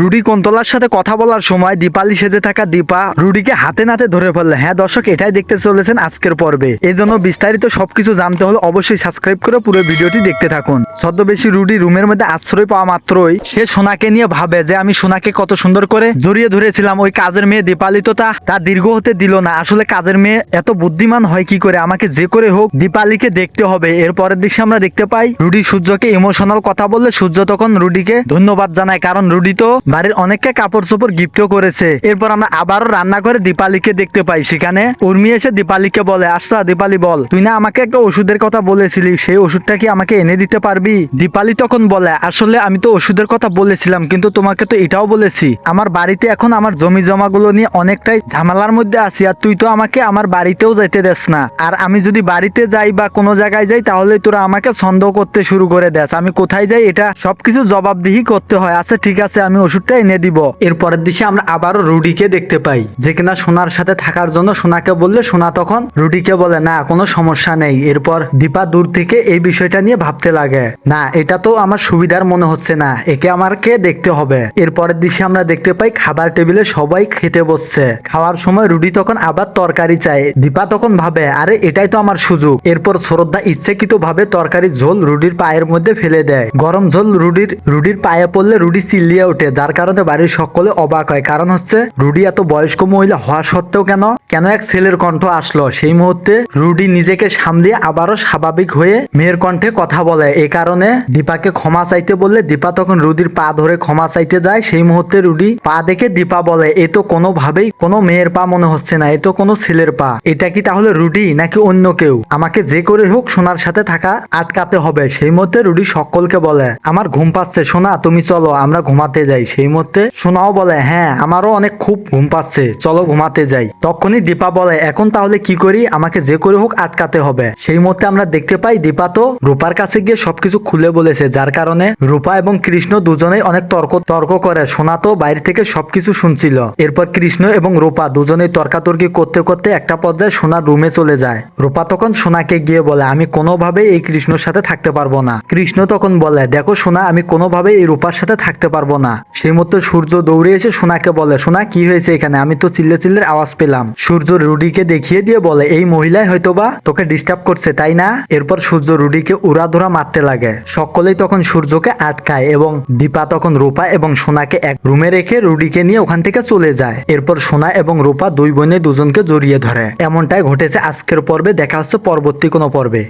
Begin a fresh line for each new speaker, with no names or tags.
Rudi কন্তলার সাথে কথা বলার সময় দীপালি সেজে থাকা দীপা রুডিকে হাতে নাতে ধরে ফেললে। হ্যাঁ দর্শক, এটাই দেখতে চলেছেন আজকের পর্বে। এই জন্য বিস্তারিত সবকিছু জানতে হলে অবশ্যই সাবস্ক্রাইব করে পুরো ভিডিওটি দেখতে থাকুন। ছদ্মবেশী রুডি রুমের মধ্যে আশ্রয় পাওয়া মাত্রই সে সোনাকে নিয়ে ভাবে যে, আমি সোনাকে কত সুন্দর করে জড়িয়ে ধরেছিলাম, ওই কাজের মেয়ে দীপালি তো তা তা দীর্ঘ হতে দিল না। আসলে কাজের মেয়ে এত বুদ্ধিমান হয় কি করে? আমাকে যে করে হোক, দীপালিকে দেখতে হবে। এর পরের দৃশ্যে আমরা দেখতে পাই রুডি সূর্যকে ইমোশনাল কথা বললে সূর্য তখন রুডিকে ধন্যবাদ জানায়। কারণ রুডি তো বাড়ির অনেককে কাপড় চোপড় গিফটও করেছে। এরপর আমরা আবারও রান্না করে দীপালিকে দেখতে পাই। সেখানে উর্মি এসে দীপালিকে বলে আচ্ছা দীপালি বল, তুই না আমাকে একটা ওষুধের কথা বলেছিলি, সেই ওষুধটা কি আমাকে এনে দিতে পারবি? দীপালি তখন বলে, আসলে আমি তো ওষুধের কথা বলেছিলাম, কিন্তু তোমাকে তো এটাও বলেছি। আমার বাড়িতে এখন আমার জমি জমাগুলো নিয়ে অনেকটাই ঝামেলার মধ্যে আছি, আর তুই তো আমাকে আমার বাড়িতেও যাইতে দেস না। আর আমি যদি বাড়িতে যাই বা কোনো জায়গায় যাই তাহলে তোরা আমাকে সন্দেহ করতে শুরু করে দেস। আমি কোথায় যাই, এটা সবকিছু জবাবদিহি করতে হয়। আচ্ছা ঠিক আছে, আমি ওষুধটা এনে দিব। এরপরের দিকে আমরা আবারও রুডিকে দেখতে পাই। যে কিনা সোনার সাথে থাকার জন্য সোনাকে বললে সোনা তখন রুডিকে বলে, না, কোনো সমস্যা নেই। এরপর দীপা দূর থেকে এই বিষয়টা নিয়ে ভাবতে লাগে। না, এটা তো আমার সুবিধার মনে হচ্ছে না। একে আমাকে দেখতে হবে। এরপরের দৃশ্যে আমরা দেখতে পাই খাবার টেবিলে সবাই খেতে বসছে। খাওয়ার সময় রুডি তখন আবার তরকারি চায়। দীপা তখন ভাবে, আরে, এটাই তো আমার সুযোগ। এরপর শ্রদ্ধা ইচ্ছাকৃত ভাবে তরকারি ঝোল রুডির পায়ের মধ্যে ফেলে দেয়। গরম ঝোল রুডির রুডির পায়ে পড়লে রুডি চিল্লিয়ে ওঠে। যার কারণে বাড়ির সকলে অবাক হয়। কারণ হচ্ছে, রুডি এত বয়স্ক মহিলা হওয়া সত্ত্বেও কেন? কেন এক ছেলের কণ্ঠ আসলো? সেই মুহূর্তে রুডি নিজেকে সামলিয়ে আবারও স্বাভাবিক হয়ে মেয়ের কণ্ঠে কথা বলে। এই কারণে দীপাকে ক্ষমা চাইতে বললে দীপা তখন রুডির পা ধরে ক্ষমা চাইতে যায়। সেই মুহূর্তে রুডি পা দেখে দীপা বলে, এ তো কোনোভাবেই কোনো মেয়ের পা মনে হচ্ছে না, এ তো কোনো ছেলের পা। এটা কি তাহলে রুডি নাকি অন্য কেউ? আমাকে যে করে হোক সোনার সাথে থাকা আটকাতে হবে। সেই মধ্যে রুডি সকলকে বলে, আমার ঘুম পাচ্ছে, সোনা, তুমি চলো, আমরা ঘুমাতে যাই। সেই মধ্যে সোনাও বলে হ্যাঁ আমারও অনেক খুব ঘুম পাচ্ছে, চলো ঘুমাতে যাই। তখনই দীপা বলে, এখন তাহলে কি করি? আমাকে যে করে হোক আটকাতে হবে। সেই মধ্যে আমরা দেখতে পাই দীপা তো রূপার কাছে গিয়ে সবকিছু খুলে বলেছে, যার কারণে রূপা এবং কৃষ্ণ দুজনেই অনেক তর্ক তর্ক করে। সোনা তো বাইরে থেকে সবকিছু শুনছিল। এরপর কৃষ্ণ এবং রূপা দুজনেই তর্কাতর্কি করতে করতে একটা পর্যায়ে সোনার রুমে চলে যায়। রূপা তখন সোনাকে গিয়ে বলে, আমি কোনোভাবে এই কৃষ্ণর সাথে থাকতে পারব না। কৃষ্ণ তখন বলে, দেখো সোনা, আমি কোনোভাবে এই রূপার সাথে থাকতে পারব না। সেই মতো সূর্য দৌড়ে এসে সোনাকে বলে, সোনা, কি হয়েছে এখানে? আমি তো চিল্লে চিল্লের আওয়াজ পেলাম। সূর্য রুডিকে দেখিয়ে দিয়ে বলে, এই মহিলাই হয়তোবা তোকে ডিস্টার্ব করছে, তাই না? এরপর সূর্য রুডিকে উড়াধুরা মারতে লাগে। সকলেই তখন সূর্যকে আটকায় এবং দীপা তখন রূপা এবং সোনাকে এক রুমে রেখে রুডিকে নিয়ে ওখান থেকে চলে যায়। এরপর সোনা এবং রূপা দুই বোনে দুজনকে জড়িয়ে ধরে। এমনটাই ঘটেছে আজকের পর্বে, দেখা হচ্ছে পরবর্তী কোনো পর্বে।